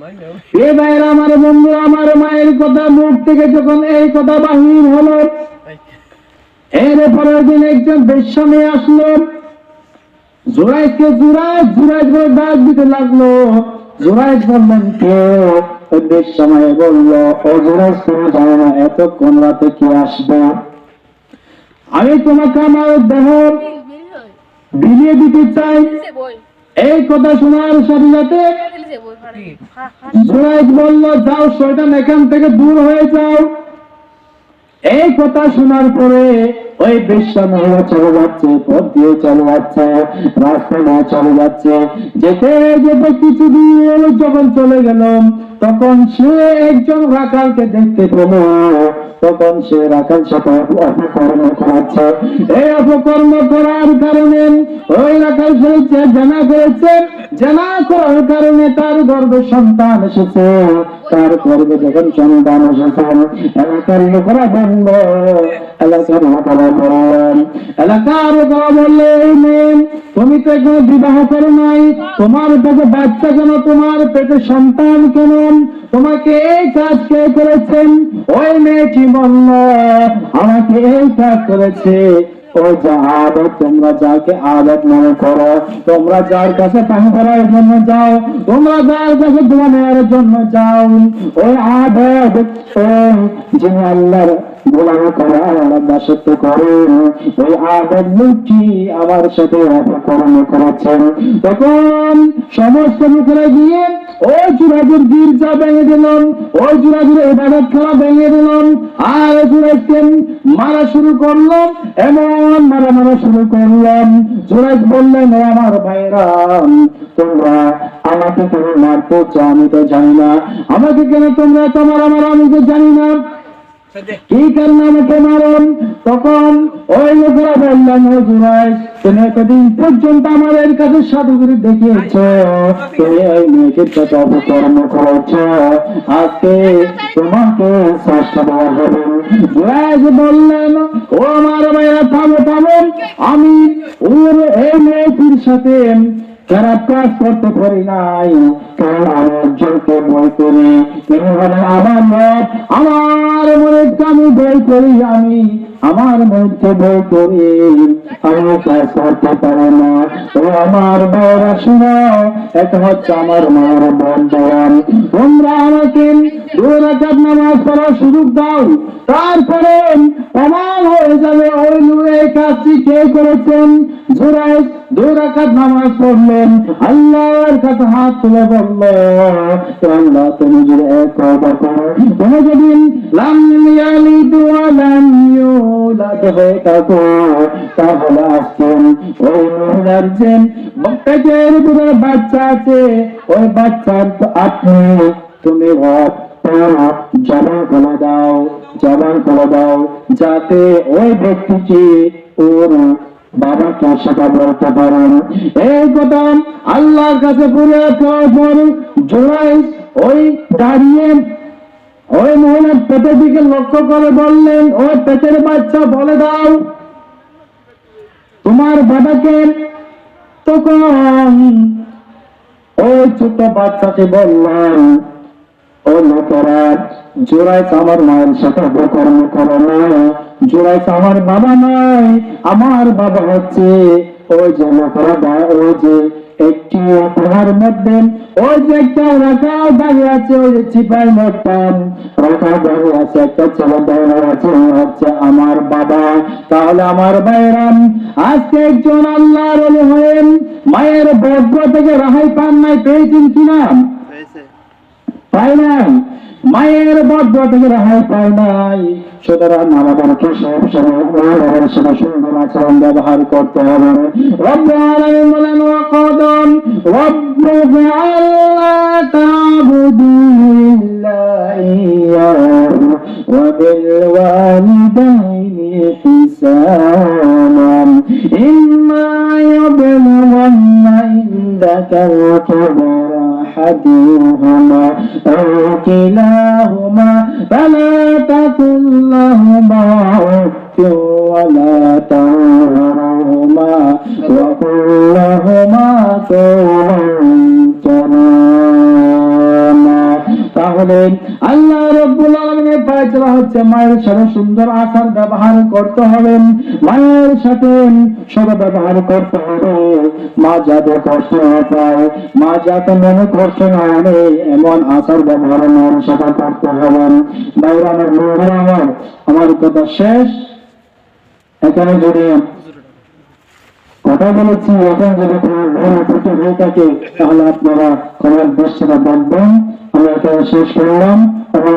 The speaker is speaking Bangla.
এ ভাইয়ের আমার বন্ধু আমার মায়ের কথা মুখ থেকে যখন এই কথা বাহির হলো এর পরের দিন একজন বেশ্যামে আসলো। জোরাইকে জোরাই জোরাই করে ডাক দিতে লাগল। জোরাই বললেন কে বেশ্যামায় বলল ও জোরাই তুমি জানো না এতক্ষণ রাতে কি আসবে? আমি তোমাকে আমার দেহ বিলিয়ে দিতে চাই। এই কথা শোনার সাথে সাথে বলল যাও শয়তান এখান থেকে দূর হয়ে যাও। এই কথা শোনার পরে ওই বিশ্ব মহিলা চলে যাচ্ছে পথ দিয়ে চলে যাচ্ছে রাস্তা চলে যাচ্ছে। যেতে যেতে কিছুদিন যখন চলে গেল তখন সে একজন রাখালকে দেখতে পেল। তখন সে রাখাল সাথে অপকর্ম করাচ্ছে। এই অপকর্ম করার কারণে ওই রাখাল সে জানা করেছে। জানা করার কারণে তার গর্ভে সন্তান এসেছে। তার গর্ভে যখন সন্তান এসেছেন এলাকার লোকেরা বলল, এলাকার লোকেরা বললেন, এলাকার লোকেরা বললে, এই মেয়ে, তুমি তো এখনও বিবাহ করো নাই। তোমার পেটে বাচ্চা কেন? তোমার পেটে সন্তান কেন? তোমাকে এই কাজ কে করেছেন? ওই মেয়েটি বলল, আমাকে এই কাজ করেছে ও যা তোমরা যাকে মনে করো, তোমরা যার কাছে ভরার জন্য যাও, তোমরা যার কাছে জন্য যাও। ওই যিনি আল্লাহর গোলামি দাসত্ব করেন, ওই আমার সাথে অপকর্ম করেছেন। তখন সমস্ত লোকেরা গিয়ে ওই চূড়াজুর গির্জা ভেঙে দিলাম ওই চূড়াজুর ইবাদত খেলা ভেঙে দিলাম। আর চূড়াজকে মারা শুরু করলাম এমন মারা মারা শুরু করলাম। চূড়াজ বললেন আমার ভাইরা তোমরা আমাকে কেন মারতে চাও? আমি তো জানি না। আমাকে কেন তোমরা তোমার আমার আমি তো জানি না। কি কারণে আমাকে মারণ তখন ওই লোকেরা বললাম ও জুরাই তুমি এতদিন পর্যন্ত আমাদের কাছে সাধুগুরি দেখিয়েছ। তুমি এই মেয়েটির কাছে অপকর্ম করেছ। আজকে তোমাকে জুরাই বললেন ও আমার মেয়েরা থামো থামো। আমি ওর এই মেয়েটির সাথে খারাপ কাজ করতে পারি নাই কারণ আমি একজনকে ভয় করি তিনি হলেন আমার মত, আমার মনে আমি করি আমি, আমার মনকে ভয় করি। আমি কাজ করতে পারি না। ও আমার হচ্ছে আমার মায়ের বন্ধন তোমরা আমাকে নামাজ সুযোগ দাও। তারপরে প্রমাণ হয়ে যাবে, ওই লুয়ে কাজটি কে করেছেন? জোরাই দু রাকাত নামাজ পড়লেন, আল্লাহর কাছে হাত তুলে বলল আল্লাহ, তুমি যদি এক কথা করো, তুমি যদি লাম ইয়ালিদ ওয়া হয়ে থাকো, তাহলে আজকে ওই মহিলার যে পেটের বাচ্চা আছে, ওই বাচ্চার আপনি তুমি ভাব জবান করে দাও জবান করে দাও, যাতে ওই ব্যক্তিটি ওর বাবাকে সেটা বলতে পারেন এই কথা আল্লাহর কাছে পুরে পর জোড়াই ওই দাঁড়িয়ে, ওই মহিলার পেটের দিকে লক্ষ্য করে বললেন ওই পেটের বাচ্চা, বলে দাও, তোমার বাবাকে তখন ওই ছোট বাচ্চাকে বললাম ও লোকেরা জোড়াইছ আমার মায়ের সাথে অপকর্ম করো না। জোড়াইছ আমার বাবা নয় আমার বাবা হচ্ছে ওই যে লোকেরা ওই যে একটি অপহার মধ্যে ওই যে একটা রাখা দাঁড়িয়ে আছে ওই যে চিপাই মোটাম রাখা দাঁড়িয়ে আছে একটা ছেলে দাঁড়িয়ে আছে হচ্ছে আমার বাবা। তাহলে আমার ভাইরাম আজকে একজন আল্লাহর ওলি হয়ে মায়ের বজ্র থেকে রেহাই পান নাই পেয়েছেন কিনা পাই নাই মায়ের বজ্র থেকে রেহাই পায় নাই। সুতরাং আমাদেরকে সব সময় সেটা সুন্দর আচরণ ব্যবহার করতে হবে? ইন্দা আলামিন বলেন ওয়া أحدهما أو كلاهما فلا تقل لهما أف ولا تنهرهما হচ্ছে মায়ের সাথে সুন্দর আচার ব্যবহার করতে হবে। মায়ের সাথে সদ ব্যবহার করতে হবে। মা যাতে কষ্ট না পায়, মা যাতে মনে কষ্ট না আনে, এমন আচার ব্যবহার মায়ের সাথে করতে হবে। বাইরে আমার মেয়েরা আমার আমার কথা শেষ। এখানে যদি কথা বলেছি, এখন যদি কোনো ভুল হয়ে থাকে, তাহলে আপনারা ক্ষমার দৃষ্টিটা দেখবেন আমি এখানে শেষ করলাম। আমার